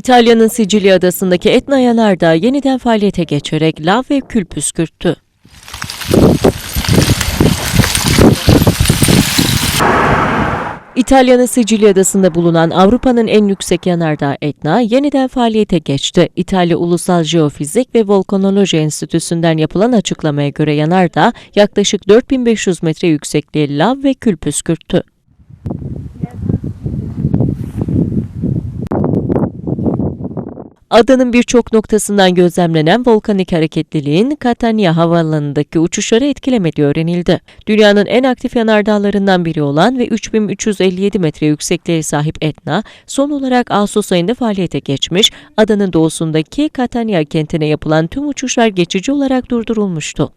İtalya'nın Sicilya adasındaki Etna yanardağ yeniden faaliyete geçerek lav ve kül püskürttü. İtalya'nın Sicilya adasında bulunan Avrupa'nın en yüksek yanardağı Etna yeniden faaliyete geçti. İtalya Ulusal Jeofizik ve Volkanoloji Enstitüsü'nden yapılan açıklamaya göre yanardağ yaklaşık 4500 metre yüksekliğe lav ve kül püskürttü. Adanın birçok noktasından gözlemlenen volkanik hareketliliğin Catania havaalanındaki uçuşları etkilemediği öğrenildi. Dünyanın en aktif yanardağlarından biri olan ve 3357 metre yüksekliğe sahip Etna, son olarak Ağustos ayında faaliyete geçmiş, adanın doğusundaki Catania kentine yapılan tüm uçuşlar geçici olarak durdurulmuştu.